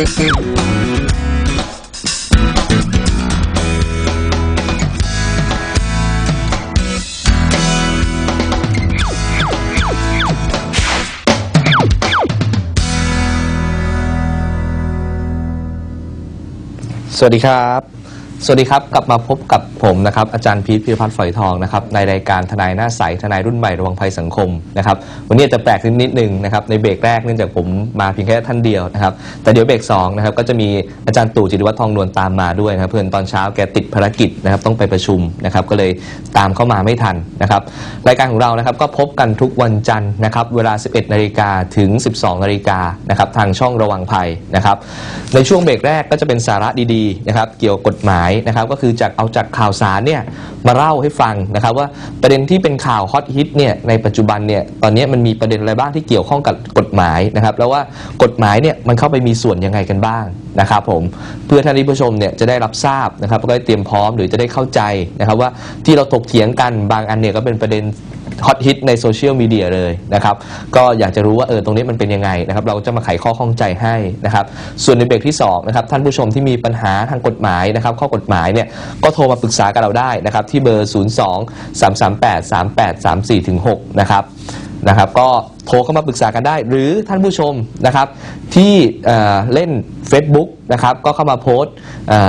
สวัสดีครับ สวัสดีครับ กลับมาพบกับผมนะครับอาจารย์พีทพิรพัฒน์ฝอยทองนะครับในรายการทนายหน้าใสทนายรุ่นใหม่ระวังภัยสังคมนะครับวันนี้จะแปลกนิดนิดนึงนะครับในเบรกแรกเนื่องจากผมมาเพียงแค่ท่านเดียวนะครับแต่เดี๋ยวเบรกสองนะครับก็จะมีอาจารย์ตู่จิตวัฒน์ทองนวลตามมาด้วยนะครับเพื่อนตอนเช้าแกติดภารกิจนะครับต้องไปประชุมนะครับก็เลยตามเข้ามาไม่ทันนะครับรายการของเรานะครับก็พบกันทุกวันจันทร์นะครับเวลา 11นาฬิกาถึง 12นาฬิกานะครับทางช่องระวังภัยนะครับในช่วงเบรกแรกก็จะเป็นสาระดีๆนะครับเกี่ยวกับกฎหมายนะครับก็คือจากเอาจากข่าวสารเนี่ยมาเล่าให้ฟังนะครับว่าประเด็นที่เป็นข่าวฮอตฮิตเนี่ยในปัจจุบันเนี่ยตอนนี้มันมีประเด็นอะไรบ้างที่เกี่ยวข้องกับกฎหมายนะครับแล้วว่ากฎหมายเนี่ยมันเข้าไปมีส่วนยังไงกันบ้างนะครับผมเพื่อท่านผู้ชมเนี่ยจะได้รับทราบนะครับก็ได้เตรียมพร้อมหรือจะได้เข้าใจนะครับว่าที่เราถกเถียงกันบางอันเนี่ยก็เป็นประเด็น ฮอตฮิตในโซเชียลมีเดียเลยนะครับ ก็อยากจะรู้ว่าเออตรงนี้มันเป็นยังไงนะครับ เราจะมาไขข้อข้องใจให้นะครับ ส่วนในเบรกที่2นะครับท่านผู้ชมที่มีปัญหาทางกฎหมายนะครับ ข้อกฎหมายเนี่ยก็โทรมาปรึกษากับเราได้นะครับ ที่เบอร์ 0 2 3 3 8 3 8 3 4ถึง6นะครับนะครับ ก็โทรเข้ามาปรึกษากันได้ หรือท่านผู้ชมนะครับที่เเล่น Facebook นะครับก็เข้ามาโพสต์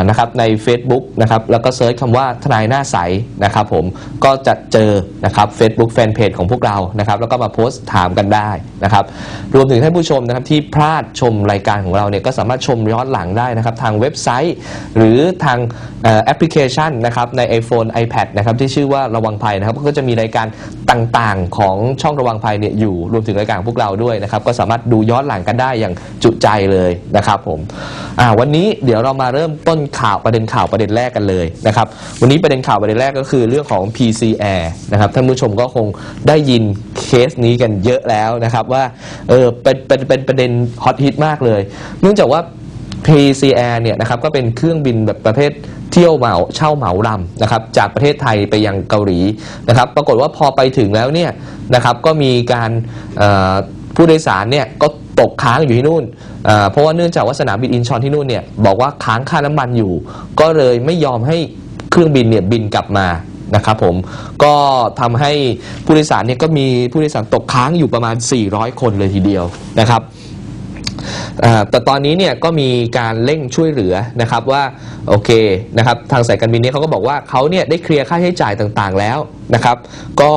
นะครับใน Facebook นะครับแล้วก็เซิร์ชคำว่าทนายหน้าใสนะครับผมก็จะเจอนะครับ Facebook Fanpage ของพวกเรานะครับแล้วก็มาโพสต์ถามกันได้นะครับรวมถึงท่านผู้ชมนะครับที่พลาดชมรายการของเราเนี่ยก็สามารถชมย้อนหลังได้นะครับทางเว็บไซต์ หรือทางแอปพลิเคชันนะครับใน iPhone iPad นะครับที่ชื่อว่าระวังภัยนะครับก็จะมีรายการต่างๆ ของช่องระวังภัยเนี่ยอยู่รวมถึงรายการของพวกเราด้วยนะครับก็สามารถดูย้อนหลังกันได้อย่างจุใจเลยนะครับผมอ่าวันนี้เดี๋ยวเรามาเริ่มต้นข่าวประเด็นข่าวประเด็นแรกกันเลยนะครับวันนี้ประเด็นข่าวประเด็นแรกก็คือเรื่องของ PCR นะครับท่านผู้ชมก็คงได้ยินเคสนี้กันเยอะแล้วนะครับว่าเออเป็นเป็นเป็นประเด็นฮอตฮิตมากเลย เนื่องจากว่า PCR เนี่ยนะครับก็เป็นเครื่องบินแบบประเภทเที่ยวเหมาเช่าเหมาลำนะครับจากประเทศไทยไปยังเกาหลีนะครับ ปรากฏว่าพอไปถึงแล้วเนี่ยนะครับก็มีการผู้โดยสารเนี่ยก็ตกค้างอยู่ที่นู่นเเพราะว่าเนื่องจากว่าสนามบินอินชอนที่นู่นเนี่ยบอกว่าค้างค่าน้ำมันอยู่ ก็เลยไม่ยอมให้เครื่องบินเนี่ยบินกลับมานะครับผมก็ทำให้ผู้โดยสารเนี่ยก็มีผู้โดยสารตกค้างอยู่ประมาณ 400 คนเลยทีเดียวนะครับ แต่ตอนนี้เนี่ยก็มีการเร่งช่วยเหลือนะครับว่าโอเคนะครับทางสายการบินเนี่ยเขาก็บอกว่าเขาเนี่ยได้เคลียร์ค่าใช้จ่ายต่างๆแล้วนะครับ ก็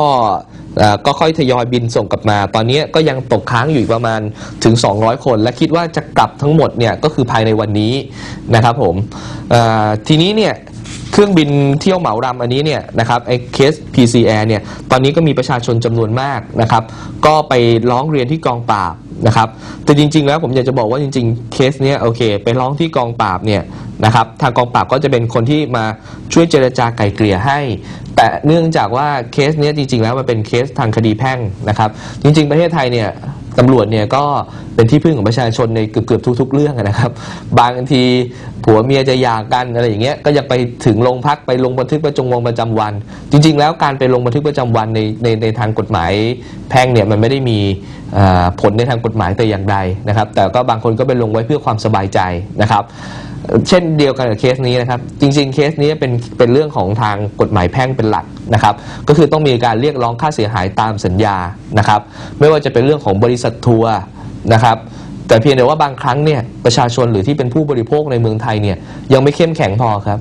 ก็ค่อยทยอยบินส่งกลับมา ตอนนี้ก็ยังตกค้างอยู่ประมาณถึง 200 คน และคิดว่าจะกลับทั้งหมดเนี่ยก็คือภายในวันนี้นะครับผมทีนี้เนี่ย เครื่องบินเที่ยวเหมารำอันนี้เนี่ยนะครับไอ้เคส PCR เนี่ยตอนนี้ก็มีประชาชนจำนวนมากนะครับ ก็ไปร้องเรียนที่กองปราบนะครับ แต่จริง ๆ แล้วผมอยากจะบอกว่าจริง ๆ เคสเนี้ยโอเค ไปร้องที่กองปราบเนี่ยนะครับทางกองปราบก็จะเป็นคนที่มาช่วยเจรจาไกล่เกลี่ยให้ แต่เนื่องจากว่าเคสเนี้ยจริง ๆ แล้วมันเป็นเคสทางคดีแพ่งนะครับ จริง ๆ ประเทศไทยเนี่ย ตำรวจเนี่ยก็เป็นที่พึ่งของประชาชนในเกือบๆทุก ๆ เรื่องนะครับ บางทีผัวเมียจะหย่ากันอะไรอย่างเงี้ยก็ยังไปถึงโรงพักไปลงบันทึกประจงวงประจำวัน จริง ๆ แล้วการไปลงบันทึกประจำวันในในในทางกฎหมายแพ่งเนี่ยมันไม่ได้มีผลในทางกฎหมายแต่อย่างใดนะครับ แต่ก็บางคนก็ไปลงไว้เพื่อความสบายใจนะครับ เช่นเดียวกันกับเคสนี้นะครับ จริง ๆ เคสนี้เป็นเป็นเรื่องของทางกฎหมายแพ่งเป็นหลักนะครับ ก็คือต้องมีการเรียกร้องค่าเสียหายตามสัญญานะครับ ไม่ว่าจะเป็นเรื่องของบริษัททัวร์นะครับ แต่เพียงแต่ว่าบางครั้งเนี่ยประชาชนหรือที่เป็นผู้บริโภคในเมืองไทยเนี่ยยังไม่เข้มแข็งพอครับ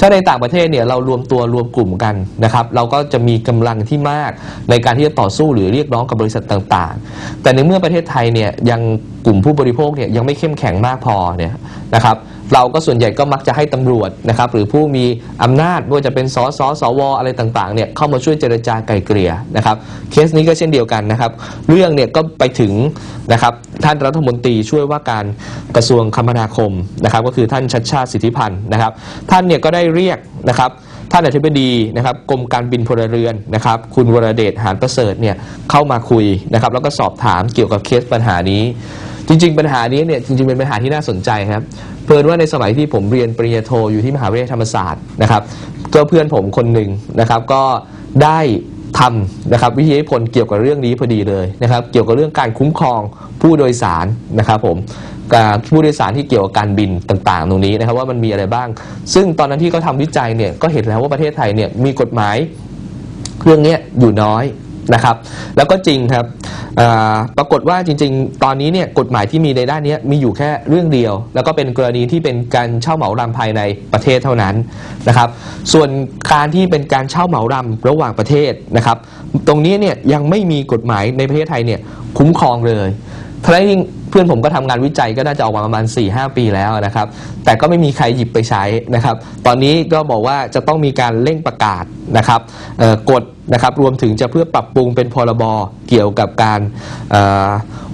ถ้าในต่างประเทศเนี่ยเรารวมตัวรวมกลุ่มกันนะครับ เราก็จะมีกำลังที่มากในการที่จะต่อสู้หรือเรียกร้องกับบริษัทต่างๆ แต่ในเมื่อประเทศไทยเนี่ยยังกลุ่มผู้บริโภคเนี่ยยังไม่เข้มแข็งมากพอเนี่ยนะครับ เราก็ส่วนใหญ่ก็มักจะให้ตำรวจนะครับหรือผู้มีอำนาจไม่ว่าจะเป็นสสสวอะไรต่างๆเนี่ยเข้ามาช่วยเจรจาไกลเกลี่ยนะครับเคสนี้ก็เช่นเดียวกันนะครับ เรื่องเนี่ยก็ไปถึงนะครับท่านรัฐมนตรีช่วยว่าการกระทรวงคมนาคมนะครับ ก็คือท่านชัดชาติสิทธิพันธ์นะครับ ท่านเนี่ยก็ได้เรียกนะครับท่านอธิบดีนะครับกรมการบินพลเรือนนะครับ คุณวรเดชหานประเสริฐเนี่ยเข้ามาคุยนะครับ แล้วก็สอบถามเกี่ยวกับเคสปัญหานี้ จริง ๆ ปัญหานี้เนี่ยจริงๆเป็นปัญหาที่น่าสนใจครับ เพิ่อนว่าในสมัยที่ผมเรียนปริญญาโทอยู่ที่มหาวิทยาลัยธรรมศาสตร์นะครับ ก็เพื่อนผมคนหนึ่งนะครับ ก็ได้ทำนะครับวิทยาพนธ์เกี่ยวกับเรื่องนี้พอดีเลยนะครับ เกี่ยวกับเรื่องการคุ้มครองผู้โดยสารนะครับผมผู้โดยสารที่เกี่ยวกับการบินต่างๆ ตรงนี้นะครับว่ามันมีอะไรบ้าง ซึ่งตอนนั้นที่เขาทำวิจัยเนี่ยก็เห็นแล้วว่าประเทศไทยเนี่ยมีกฎหมายเรื่องนี้อยู่น้อย นะครับ แล้วก็จริงครับปรากฏว่าจริง ๆ ตอนนี้เนี่ยกฎหมายที่มีในด้านนี้มีอยู่แค่เรื่องเดียว แล้วก็เป็นกรณีที่เป็นการเช่าเหมารำภายในประเทศเท่านั้นนะครับ ส่วนการที่เป็นการเช่าเหมารำระหว่างประเทศนะครับ ตรงนี้เนี่ยยังไม่มีกฎหมายในประเทศไทยเนี่ยคุ้มครองเลย เพราะฉะนั้นเพื่อนผมก็ทำงานวิจัยก็น่าจะออกมาประมาณ4-5ปีแล้วนะครับ แต่ก็ไม่มีใครหยิบไปใช้นะครับ ตอนนี้ก็บอกว่าจะต้องมีการเร่งประกาศนะครับกฎนะครับรวมถึงจะเพื่อปรับปรุงเป็นพรบเกี่ยวกับการ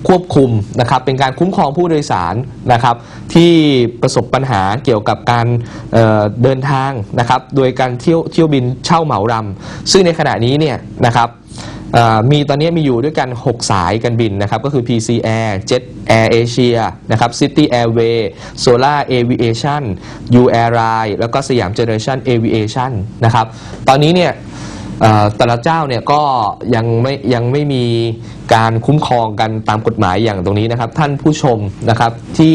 ควบคุมนะครับ เป็นการคุ้มครองผู้โดยสารนะครับ ที่ประสบปัญหาเกี่ยวกับการเเดินทางนะครับ โดยการเที่ยวเที่ยวบินเช่าเหมารำซึ่งในขณะนี้เนี่ยนะครับ มีตอนนี้มีอยู่ด้วยกัน 6 สายการบินนะครับ ก็คือ PC Air Jet Air Asia นะครับ City Airway Solar Aviation U Airline แล้วก็สยาม Generation Aviation นะครับ ตอนนี้เนี่ยแต่ละเจ้าเนี่ยก็ยังไม่ยังไม่มีการคุ้มครองกันตามกฎหมายอย่างตรงนี้นะครับ ท่านผู้ชมนะครับที่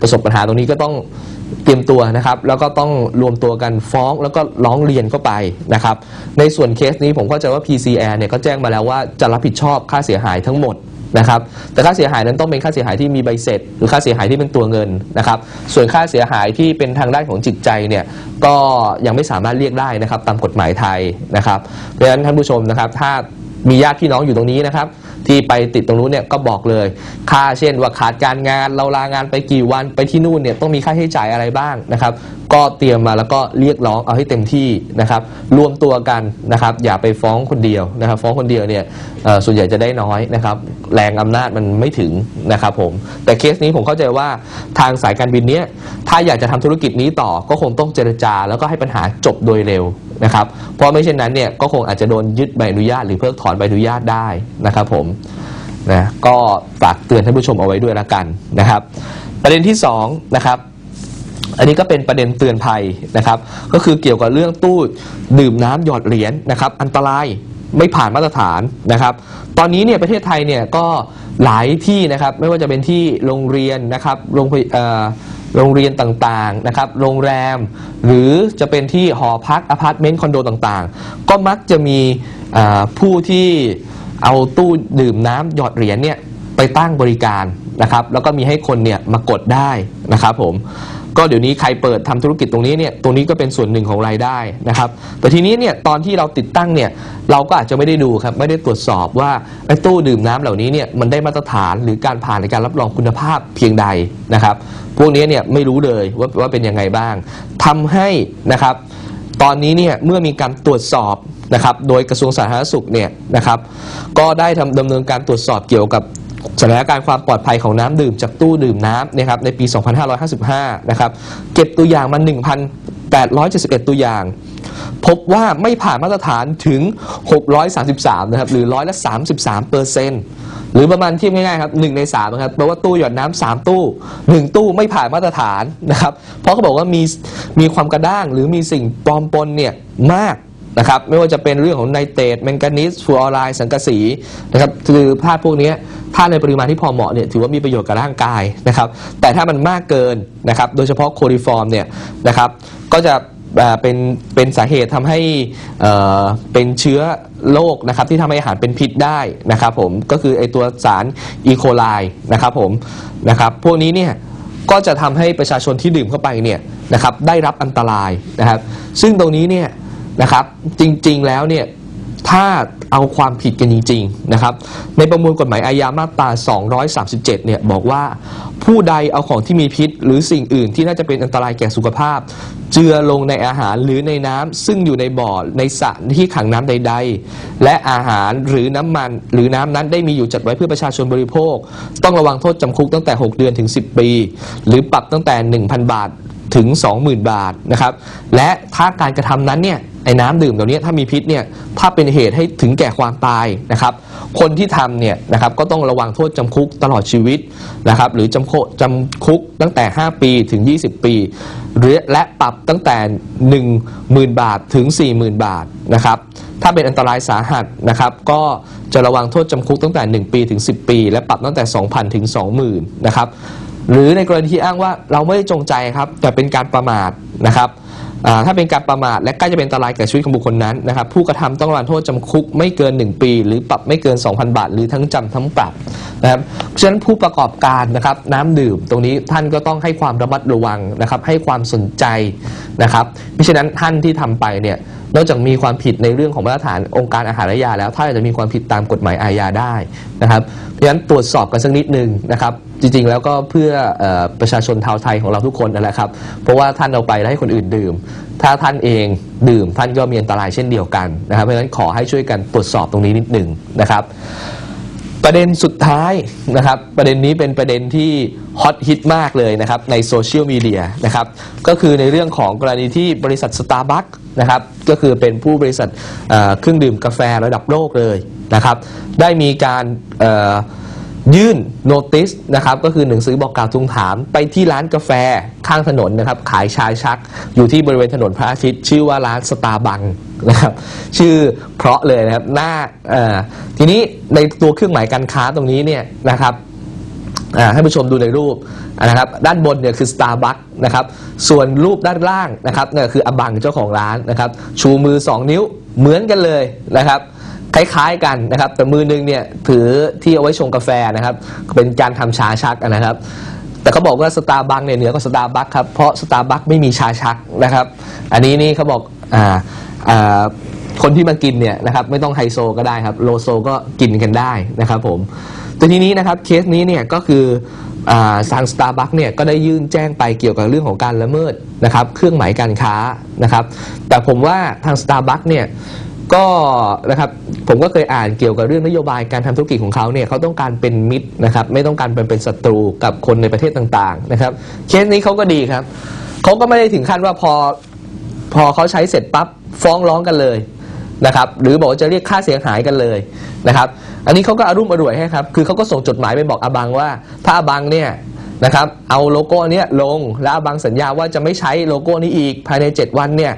ประสบปัญหาตรงนี้ก็ต้อง เตรียมตัวนะครับ แล้วก็ต้องรวมตัวกันฟ้องแล้วก็ร้องเรียนเข้าไปนะครับ ในส่วนเคสนี้ผมเข้าใจว่า PCR เนี่ยก็แจ้งมาแล้วว่าจะรับผิดชอบค่าเสียหายทั้งหมดนะครับ แต่ค่าเสียหายนั้นต้องเป็นค่าเสียหายที่มีใบเสร็จ หรือค่าเสียหายที่เป็นตัวเงินนะครับ ส่วนค่าเสียหายที่เป็นทางด้านของจิตใจเนี่ยก็ยังไม่สามารถเรียกได้นะครับตามกฎหมายไทยนะครับ เพราะฉะนั้นท่านผู้ชมนะครับถ้า มีญาติพี่น้องอยู่ตรงนี้นะครับ ที่ไปติดตรงนู้นเนี่ยก็บอกเลย ค่าเช่นว่าขาดการงานเราลางานไปกี่วันไปที่นู่นเนี่ยต้องมีค่าใช้จ่ายอะไรบ้างนะครับ ก็เตรียมมาแล้วก็เรียกร้องเอาให้เต็มที่นะครับ รวมตัวกันนะครับ อย่าไปฟ้องคนเดียวนะครับ ฟ้องคนเดียวเนี่ยส่วนใหญ่จะได้น้อยนะครับ แรงอำนาจมันไม่ถึงนะครับผมแต่เคสนี้ผมเข้าใจว่าทางสายการบินเนี้ยถ้าอยากจะทำธุรกิจนี้ต่อก็คงต้องเจรจา แล้วก็ให้ปัญหาจบโดยเร็ว นะครับเพราะไม่เช่นนั้นเนี่ยก็คงอาจจะโดนยึดใบอนุญาตหรือเพิกถอนใบอนุญาตได้นะครับผมนะก็ฝากเตือนท่านผู้ชมเอาไว้ด้วยละกันนะครับ ประเด็นที่สองนะครับอันนี้ก็เป็นประเด็นเตือนภัยนะครับ ก็คือเกี่ยวกับเรื่องตู้ดื่มน้ำหยอดเหรียญนะครับ อันตรายไม่ผ่านมาตรฐานนะครับ ตอนนี้เนี่ยประเทศไทยเนี่ยก็หลายที่นะครับ ไม่ว่าจะเป็นที่โรงเรียนนะครับโรงพยเอ่อ โรงเรียนต่างๆนะครับโรงแรม หรือจะเป็นที่หอพักอพาร์ตเมนต์คอนโดต่างๆ ก็มักจะมีผู้ที่เอาตู้ดื่มน้ำหยอดเหรียญเนี่ยไปตั้งบริการนะครับแล้วก็มีให้คนเนี่ยมากดได้นะครับผม ก็เดี๋ยวนี้ใครเปิดทำธุรกิจตรงนี้เนี่ยตรงนี้ก็เป็นส่วนหนึ่งของรายได้นะครับ แต่ทีนี้เนี่ยตอนที่เราติดตั้งเนี่ยเราก็อาจจะไม่ได้ดูครับไม่ได้ตรวจสอบว่าไอ้ตู้ดื่มน้ำเหล่านี้เนี่ยมันได้มาตรฐานหรือการผ่านในการรับรองคุณภาพเพียงใดนะครับ พวกนี้เนี่ยไม่รู้เลยว่าว่าเป็นยังไงบ้างทำให้นะครับ ตอนนี้เนี่ยเมื่อมีการตรวจสอบนะครับ โดยกระทรวงสาธารณสุขเนี่ยนะครับ ก็ได้ทำดำเนินการตรวจสอบเกี่ยวกับ สถานการณ์ความปลอดภัยของน้ำดื่มจากตู้ดื่มน้ำนะครับในปี 2555 นะครับ เก็บตัวอย่างมา 1,871 ตัวอย่าง พบว่าไม่ผ่านมาตรฐานถึง 633 นะครับ หรือร้อยละ 33เปอร์เซ็นต์หรือประมาณเทียบง่ายๆครับหนึ่งในสามนะครับแปลว่าตู้หยอดน้ำสามตู้หนึ่งตู้ไม่ผ่านมาตรฐานนะครับ เพราะเขาบอกว่ามีมีความกระด้างหรือมีสิ่งปลอมปนเนี่ยมาก นะครับไม่ว่าจะเป็นเรื่องของไนเตรตแมงกานีสฟลูออไรด์สังกะสีนะครับคือธาตุพวกนี้ยถ้าในปริมาณที่พอเหมาะเนี่ยถือว่ามีประโยชน์กับร่างกายนะครับแต่ถ้ามันมากเกินนะครับโดยเฉพาะโคลิฟอร์มเนี่ยนะครับก็จะเป็นเป็นสาเหตุทำให้เอ่อเป็นเชื้อโรคนะครับที่ทำให้อาหารเป็นพิษได้นะครับผมก็คือไอตัวสารอีโคไลนะครับผมนะครับพวกนี้เนี่ยก็จะทำให้ประชาชนที่ดื่มเข้าไปเนี่ยนะครับได้รับอันตรายนะครับซึ่งตรงนี้เนี่ย นะครับ จริงๆแล้วเนี่ยถ้าเอาความผิดกันจริงๆนะครับในประมวลกฎหมายอาญามาตรา 237 เนี่ยบอกว่าผู้ใดเอาของที่มีพิษ หรือสิ่งอื่นที่น่าจะเป็นอันตรายแก่สุขภาพ เจือลงในอาหารหรือในน้ำซึ่งอยู่ในบ่อในสระที่ขังน้ำใด ๆ และอาหารหรือน้ำมันหรือน้ำนั้นได้มีอยู่จัดไว้เพื่อประชาชนบริโภค ต้องระวังโทษจำคุกตั้งแต่ 6 เดือนถึง 10 ปี หรือปรับตั้งแต่ 1,000 บาทถึง 20,000 บาทนะครับและถ้าการกระทำนั้นเนี่ย ไอ้น้ำดื่มเหล่านี้ถ้ามีพิษเนี่ยถ้าเป็นเหตุให้ถึงแก่ความตายนะครับ คนที่ทำเนี่ยนะครับก็ต้องระวังโทษจำคุกตลอดชีวิตนะครับ หรือจำโคจำคุกตั้งแต่ 5 ปีถึง 20 ปีหรือและปรับตั้งแต่ 10,000 บาทถึง 40,000 บาทนะครับถ้าเป็นอันตรายสาหัสนะครับ ก็จะระวังโทษจำคุกตั้งแต่ 1 ปีถึง 10 ปี และปรับตั้งแต่ 2,000 ถึง 20,000 นะครับ หรือในกรณีที่อ้างว่าเราไม่ได้จงใจครับ แต่เป็นการประมาทนะครับ ถ้าเป็นการประมาทและใกล้จะเป็นอันตรายแก่ชีวิตของบุคคลนั้นนะครับผู้กระทำต้องรับโทษจำคุกไม่เกิน 1 ปี หรือปรับไม่เกิน 2,000 บาท หรือทั้งจำทั้งปรับนะครับฉะนั้นผู้ประกอบการนะครับน้ำดื่มตรงนี้ท่านก็ต้องให้ความระมัดระวังนะครับให้ความสนใจนะครับไม่ฉะนั้นท่านที่ทำไปเนี่ยนอกจากมีความผิดในเรื่องของมาตรฐานองค์การอาหารและยาแล้วท่านอาจจะมีความผิดตามกฎหมายอาญาได้นะครับเพราะฉะนั้นตรวจสอบกันสักนิดหนึ่งนะครับ จริงๆ แล้วก็เพื่อเออประชาชนชาวไทยของเราทุกคนนั่นแหละครับ เพราะว่าท่านเอาไปแล้วให้คนอื่นดื่ม ถ้าท่านเองดื่มท่านก็มีอันตรายเช่นเดียวกันนะครับ เพราะฉะนั้นขอให้ช่วยกันตรวจสอบตรงนี้นิดหนึ่งนะครับ ประเด็นสุดท้ายนะครับ ประเด็นนี้เป็นประเด็นที่ฮอตฮิตมากเลยนะครับในโซเชียลมีเดียนะครับ ก็คือในเรื่องของกรณีที่บริษัทสตาร์บัคนะครับ ก็คือเป็นผู้บริษัทเอ่อเครื่องดื่มกาแฟระดับโลกเลยนะครับ ได้มีการเอ่อ ยื่นโนติสนะครับก็คือหนังสือบอกกล่าวทวงถาม ไปที่ร้านกาแฟข้างถนนนะครับขายชายชักอยู่ที่บริเวณถนนพระอาทิตย์ ชื่อว่าร้านสตาร์บังนะครับชื่อเพราะเลยนะครับหน้าทีนี้ในตัวเครื่องหมายการค้าตรงนี้เนี่ยนะครับให้ผู้ชมดูในรูปนะครับด้านบนเนี่ยคือ Starbucks นะครับส่วนรูปด้านล่างนะครับเนี่ยคืออบังเจ้าของร้านนะครับชูมือ 2 นิ้วเหมือนกันเลยนะครับ คล้ายๆกันนะครับ แต่มือหนึงเนี่ยถือที่เอาไว้ชงกาแฟนะครับ เป็นการทำชาชักนะครับ แต่เขาบอกว่าสตาร์บัคเนี่ยเหนือกว่าสตาร์บัคครับเพราะสตาร์บัคไม่มีชาชักนะครับ อันนี้นี่เขาบอกอ่าอ่าคนที่มากินเนี่ยนะครับไม่ต้องไฮโซก็ได้ครับโลโซก็กินกันได้นะครับผมแต่ทีนี้นะครับเคสนี้เนี่ยก็คือทางสตาร์บัคเนี่ยก็ได้ยื่นแจ้งไปเกี่ยวกับเรื่องของการละเมิดนะครับ เครื่องหมายการค้านะครับ แต่ผมว่าทางสตาร์บัคเนี่ย ก็นะครับผมก็เคยอ่านเกี่ยวกับเรื่องนโยบายการทำธุรกิจของเขาเนี่ยเขาต้องการเป็นมิตรนะครับไม่ต้องการเป็นเป็นศัตรูกับคนในประเทศต่างๆนะครับเคสนี้เขาก็ดีครับเขาก็ไม่ได้ถึงขั้นว่าพอพอเขาใช้เสร็จปั๊บฟ้องร้องกันเลยนะครับหรือบอกว่าจะเรียกค่าเสียหายกันเลยนะครับอันนี้เขาก็อารุ่มอร่วยให้ครับคือเขาก็ส่งจดหมายไปบอกอาบังว่า ถ้าอาบังเนี่ยนะครับเอาโลโก้เนี้ยลงแล้วอาบังสัญญาว่าจะไม่ใช้โลโก้นี้อีกภายใน 7 วันเนี่ย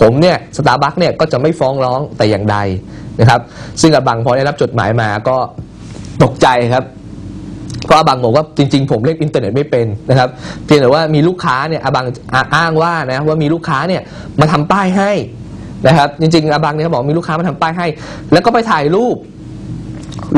ผมเนี่ยสตาร์บัคเนี่ยก็จะไม่ฟ้องร้องแต่อย่างใดนะครับ ซึ่งอาบังพอได้รับจดหมายมาก็ตกใจครับเพราะอาบังบอกว่าจริง ๆ ผมเล่นอินเทอร์เน็ตไม่เป็นนะครับเพียงแต่ว่ามีลูกค้าเนี่ยอาบังอ้างว่านะว่ามีลูกค้าเนี่ยมาทำป้ายให้นะครับ จริง ๆอาบังเนี่ยเขาบอกมีลูกค้ามาทำป้ายให้ แล้วก็ไปถ่ายรูป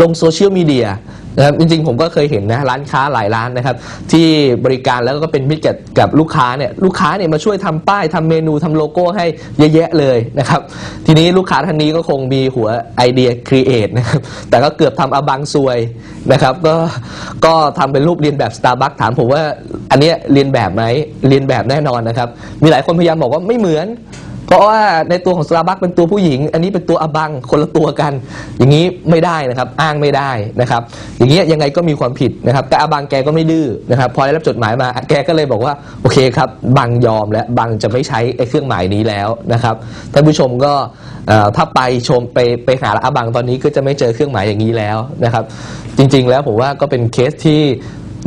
ลงโซเชียลมีเดีย นะครับจริงๆผมก็เคยเห็นนะร้านค้าหลายร้านนะครับ ที่บริการแล้วก็เป็นมิตรกับกับลูกค้าเนี่ยลูกค้าเนี่ยมาช่วยทำป้ายทำเมนูทำโลโก้ให้เยอะแยะเลยนะครับ ทีนี้ลูกค้าท่านนี้ก็คงมีหัวไอเดียครีเอทนะครับแต่ก็เกือบทำอบังซวยนะครับก็ก็ทำเป็นรูปเรียนแบบ Starbucks ถามผมว่าอันเนี้ยเรียนแบบไหมเรียนแบบแน่นอนนะครับ มีหลายคนพยายามบอกว่าไม่เหมือน เพราะว่าในตัวของสตาบัคเป็นตัวผู้หญิง อันนี้เป็นตัวอบังคนละตัวกัน อย่างนี้ไม่ได้นะครับ อ้างไม่ได้นะครับ อย่างนี้ยยังไงก็มีความผิดนะครับ แต่อบังแกก็ไม่ดื้อนะครับ พอได้รับจดหมายมาแกก็เลยบอกว่าโอเคครับบังยอมและบังจะไม่ใช้ไอ้เครื่องหมายนี้แล้วนะครับท่านผู้ชมก็ถ้าไปชมไปไปหาอบังตอนนี้ก็จะไม่เจอเครื่องหมายอย่างนี้แล้วนะครับ จริง ๆ แล้วผมว่าก็เป็นเคสที่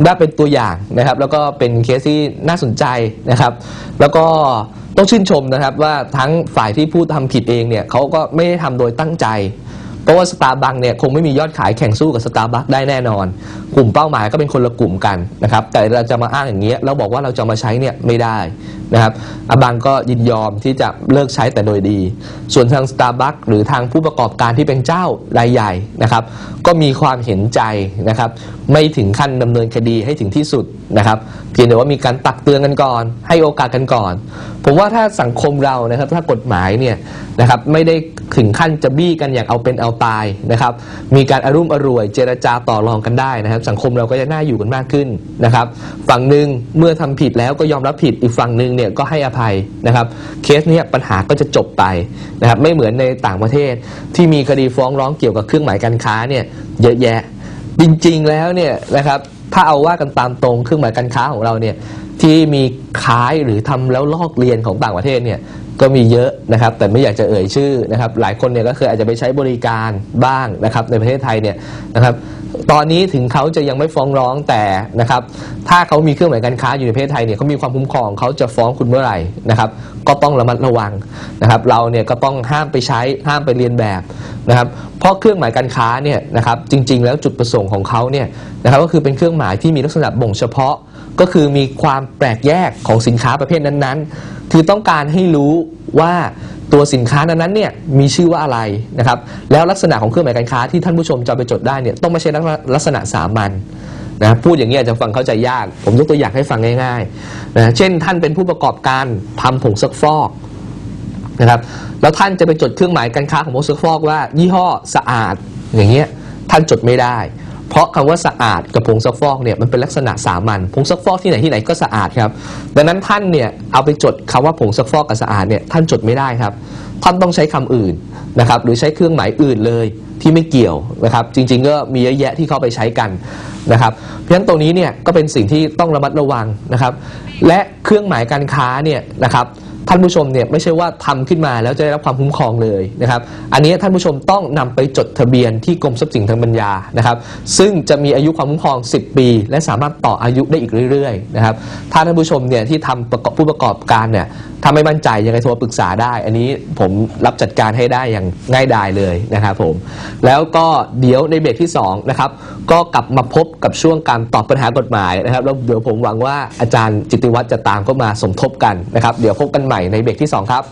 ได้เป็นตัวอย่างนะครับ แล้วก็เป็นเคสที่น่าสนใจนะครับ แล้วก็ ต้องชื่นชมนะครับว่าทั้งฝ่ายที่ผู้ทำผิดเองเนี่ยเขาก็ไม่ได้ทำโดยตั้งใจ เพราะว่าสตาร์บัคเนี่ยคงไม่มียอดขายแข่งสู้กับสตาร์บัคได้แน่นอน กลุ่มเป้าหมายก็เป็นคนละกลุ่มกันนะครับแต่เราจะมาอ้างอย่างนี้ยแล้วบอกว่าเราจะมาใช้เนี่ยไม่ได้นะครับอาบังก็ยินยอมที่จะเลิกใช้แต่โดยดี ส่วนทางสตาร์บัคหรือทางผู้ประกอบการที่เป็นเจ้ารายใหญ่นะครับ ก็มีความเห็นใจนะครับไม่ถึงขั้นดำเนินคดีให้ถึงที่สุดนะครับเพียงแต่ว่ามีการตักเตือนกันก่อน ให้โอกาสกันก่อน ผมว่าถ้าสังคมเรานะครับถ้ากฎหมายเนี่ยนะครับไม่ได้ถึงขั้นจะบี้กันอย่างเอาเป็นเอาตายนะครับ มีการอารุ่มอร่วยเจรจาต่อรองกันได้นะครับ สังคมเราก็จะน่าอยู่กันมากขึ้นนะครับ ฝั่งหนึ่งเมื่อทำผิดแล้วก็ยอมรับผิดอีกฝั่งหนึ่งเนี่ยก็ให้อภัยนะครับ เคสนี้ปัญหาก็จะจบไปนะครับไม่เหมือนในต่างประเทศที่มีคดีฟ้องร้องเกี่ยวกับเครื่องหมายการค้าเนี่ยเยอะแยะจริงๆแล้วเนี่ยนะครับถ้าเอาว่ากันตามตรงเครื่องหมายการค้าของเราเนี่ยที่มีคล้ายหรือทำแล้วลอกเลียนของต่างประเทศเนี่ย ก็มีเยอะนะครับ แต่ไม่อยากจะเอ่ยชื่อนะครับ หลายคนเนี่ยก็เคยอาจจะไปใช้บริการบ้างนะครับ ในประเทศไทยเนี่ยนะครับ ตอนนี้ถึงเขาจะยังไม่ฟ้องร้องแต่นะครับ ถ้าเขามีเครื่องหมายการค้าอยู่ในประเทศไทยเนี่ยเขามีความคุ้มครองเขาจะฟ้องคุณเมื่อไหร่นะครับ ก็ต้องระมัดระวังนะครับ เราเนี่ยก็ต้องห้ามไปใช้ห้ามไปเรียนแบบนะครับ เพราะเครื่องหมายการค้าเนี่ยนะครับจริง ๆ แล้วจุดประสงค์ของเขาเนี่ยนะครับก็คือเป็นเครื่องหมายที่มีลักษณะบ่งเฉพาะ ก็คือมีความแปลกแยกของสินค้าประเภทนั้นๆ คือต้องการให้รู้ว่า ตัวสินค้านั้นๆเนี่ยมีชื่อว่าอะไรนะครับแล้วลักษณะของเครื่องหมายการค้าที่ท่านผู้ชมจะไปจดได้เนี่ยต้องไม่ใช่ลักษณะสามัญนะพูดอย่างนี้อาจจะฟังเข้าใจยาก ผมยกตัวอย่างให้ฟังง่ายๆนะเช่นท่านเป็นผู้ประกอบการทำผงซักฟอกนะครับแล้วท่านจะไปจดเครื่องหมายการค้าของผงซักฟอกว่า ยี่ห้อสะอาดอย่างเงี้ยท่านจดไม่ได้ เพราะคำว่าสะอาดกับผงซักฟอกเนี่ยมันเป็นลักษณะสามัญผงซักฟอกที่ไหนที่ไหนก็สะอาดครับ ดังนั้นท่านเนี่ยเอาไปจดคำว่าผงซักฟอกกับสะอาดเนี่ยท่านจดไม่ได้ครับ ท่านต้องใช้คำอื่นนะครับหรือใช้เครื่องหมายอื่นเลยที่ไม่เกี่ยวนะครับ จริง ๆ ก็มีเยอะแยะที่เขาไปใช้กันนะครับ เพราะฉะนั้นตรงนี้เนี่ยก็เป็นสิ่งที่ต้องระมัดระวังนะครับ และเครื่องหมายการค้าเนี่ยนะครับ ท่านผู้ชมเนี่ยไม่ใช่ว่าทำขึ้นมาแล้วจะได้รับความคุ้มครองเลยนะครับ อันนี้ท่านผู้ชมต้องนำไปจดทะเบียนที่กรมทรัพย์สินทางปัญญานะครับ ซึ่งจะมีอายุความคุ้มครอง 10 ปี และสามารถต่ออายุได้อีกเรื่อยๆนะครับ ถ้าท่านผู้ชมเนี่ยที่ทำประกอบผู้ประกอบการเนี่ยถ้าไม่มั่นใจยังไงโทรปรึกษาได้ อันนี้ผมรับจัดการให้ได้อย่างง่ายดายเลยนะครับผม แล้วก็เดี๋ยวในเบรกที่สองนะครับก็กลับมาพบกับช่วงการตอบปัญหากฎหมายนะครับแล้วเดี๋ยวผมหวังว่าอาจารย์จิตติวัฒน์จะตามเข้ามาสมทบกันนะครับ เดี๋ยวพบกันใหม่ในเบรกที่สองครับ